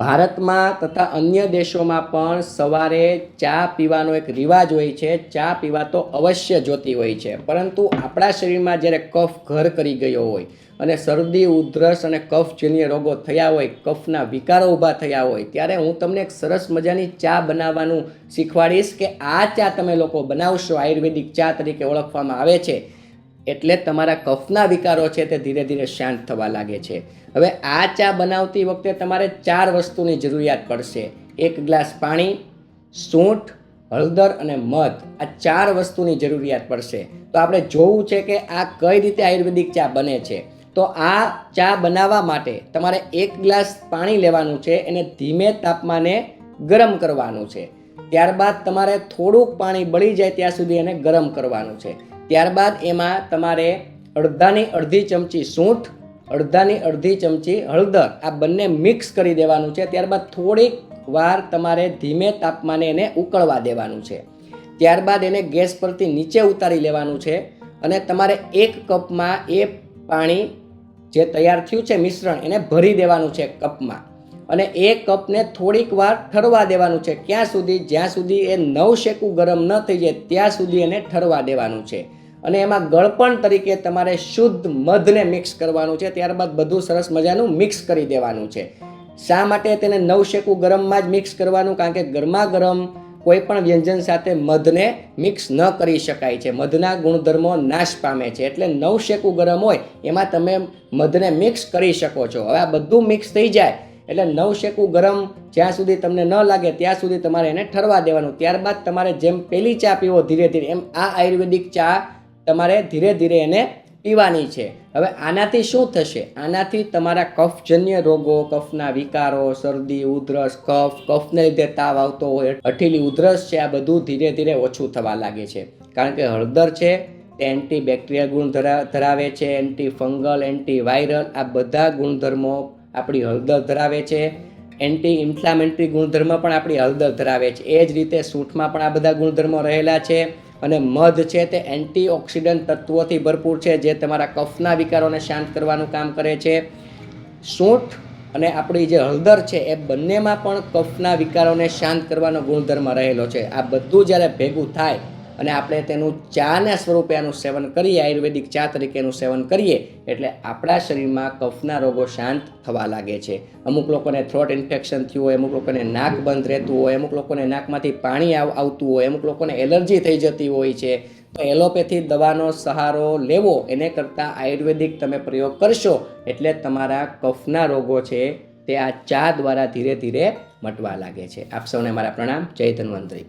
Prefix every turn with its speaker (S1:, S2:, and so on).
S1: ભારતમાં તથા અન્ય દેશોમાં પણ સવારે ચા પીવાનો એક રિવાજ હોય છે. ચા પીવા તો અવશ્ય જોતી હોય છે. પરંતુ આપણા શરીરમાં જ્યારે કફ ઘર કરી ગયો હોય અને શરદી, ઉધરસ અને કફજન્ય રોગો થયા હોય, કફના વિકારો ઊભા થયા હોય, ત્યારે હું તમને એક સરસ મજાની ચા બનાવવાનું શીખવાડીશ કે આ ચા તમે લોકો બનાવશો. આયુર્વેદિક ચા તરીકે ઓળખવામાં આવે છે. એટલે તમારા કફના વિકારો છે તે ધીરે ધીરે શાંત થવા લાગે છે. હવે આ ચા બનાવતી વખતે તમારે ચાર વસ્તુની જરૂરિયાત પડશે. એક ગ્લાસ પાણી, સૂંઠ, હળદર અને મધ. આ ચાર વસ્તુની જરૂરિયાત પડશે. તો આપણે જોવું છે કે આ કઈ રીતે આયુર્વેદિક ચા બને છે. તો આ ચા બનાવવા માટે તમારે એક ગ્લાસ પાણી લેવાનું છે એને ધીમે તાપમાને ગરમ કરવાનું છે. ત્યારબાદ તમારે થોડુંક પાણી બળી જાય ત્યાં સુધી એને ગરમ કરવાનું છે. ત્યારબાદ એમાં તમારે અડધાની અડધી ચમચી સૂંઠ, અડધાની અડધી ચમચી હળદર, આ બંને મિક્સ કરી દેવાનું છે. ત્યારબાદ થોડીક વાર તમારે ધીમે તાપમાને એને ઉકળવા દેવાનું છે. ત્યારબાદ એને ગેસ પરથી નીચે ઉતારી લેવાનું છે અને તમારે એક કપમાં એ પાણી જે તૈયાર થયું છે મિશ્રણ એને ભરી દેવાનું છે કપમાં. અને એ કપને થોડીક વાર ઠરવા દેવાનું છે. ક્યાં સુધી? જ્યાં સુધી એ નવ શેકું ગરમ ન થઈ જાય, ત્યાં સુધી એને ઠરવા દેવાનું છે. અને એમાં ગળપણ તરીકે તમારે શુદ્ધ મધને મિક્સ કરવાનું છે. ત્યારબાદ બધું સરસ મજાનું મિક્સ કરી દેવાનું છે. શા માટે તેને નવ શેકું ગરમમાં જ મિક્સ કરવાનું? કારણ કે ગરમા ગરમ કોઈ પણ વ્યંજન સાથે મધને મિક્સ ન કરી શકાય છે. મધના ગુણધર્મો નાશ પામે છે. એટલે નવ શેકું ગરમ હોય, એમાં તમે મધને મિક્સ કરી શકો છો. હવે આ બધું મિક્સ થઈ જાય, એટલે નવ શેકું ગરમ જ્યાં સુધી તમને ન લાગે, ત્યાં સુધી તમારે એને ઠરવા દેવાનું. ત્યારબાદ તમારે જેમ પેલી ચા પીવો ધીરે ધીરે, એમ આ આયુર્વેદિક ચા તમારે ધીરે ધીરે એને પીવાની છે. હવે આનાથી શું થશે? આનાથી તમારા કફજન્ય રોગો, કફના વિકારો, શરદી, ઉધરસ, કફ, કફને લીધે તાવ આવતો હોય અઠીલી ઉધરસ છે, આ બધું ધીરે ધીરે ઓછું થવા લાગે છે. કારણ કે હળદર છે, તે એન્ટી બેક્ટેરિયા ગુણ ધરા, ધરાવે છે એન્ટી ફંગલ એન્ટી વાયરલ આ બધા ગુણધર્મો આપણી હળદર ધરાવે છે. એન્ટી ઇન્ફ્લામેન્ટરી ગુણધર્મ પણ આપણી હળદર ધરાવે છે. એ જ રીતે સૂંઠમાં પણ આ બધા ગુણધર્મો રહેલા છે. અને મધ છે તે એન્ટીઓક્સિડન્ટ તત્વોથી ભરપૂર છે જે તમારા કફના વિકારોને શાંત કરવાનું કામ કરે છે. સૂંઠ અને આપણી જે હળદર છે એ બંનેમાં પણ કફના વિકારોને શાંત કરવાનો ગુણધર્મ રહેલો છે. આ બધું જ્યારે ભેગું થાય અને આપણે તેનું ચાના સ્વરૂપે આનું સેવન કરીએ, આયુર્વેદિક ચા તરીકેનું સેવન કરીએ, એટલે આપણા શરીરમાં કફના રોગો શાંત થવા લાગે છે. અમુક લોકોને થ્રોટ ઇન્ફેક્શન થયું હોય, અમુક લોકોને નાક બંધ રહેતું હોય, અમુક લોકોને નાકમાંથી પાણી આવ, આવતું હોય, અમુક લોકોને એલર્જી થઈ જતી હોય છે. તો એલોપેથી દવાનો સહારો લેવો, એને કરતાં આયુર્વેદિક તમે પ્રયોગ કરશો, એટલે તમારા કફના રોગો છે તે આ ચા દ્વારા ધીરે ધીરે મટવા લાગે છે. આપ સૌને મારા પ્રણામ. જય ધન્વંતરી.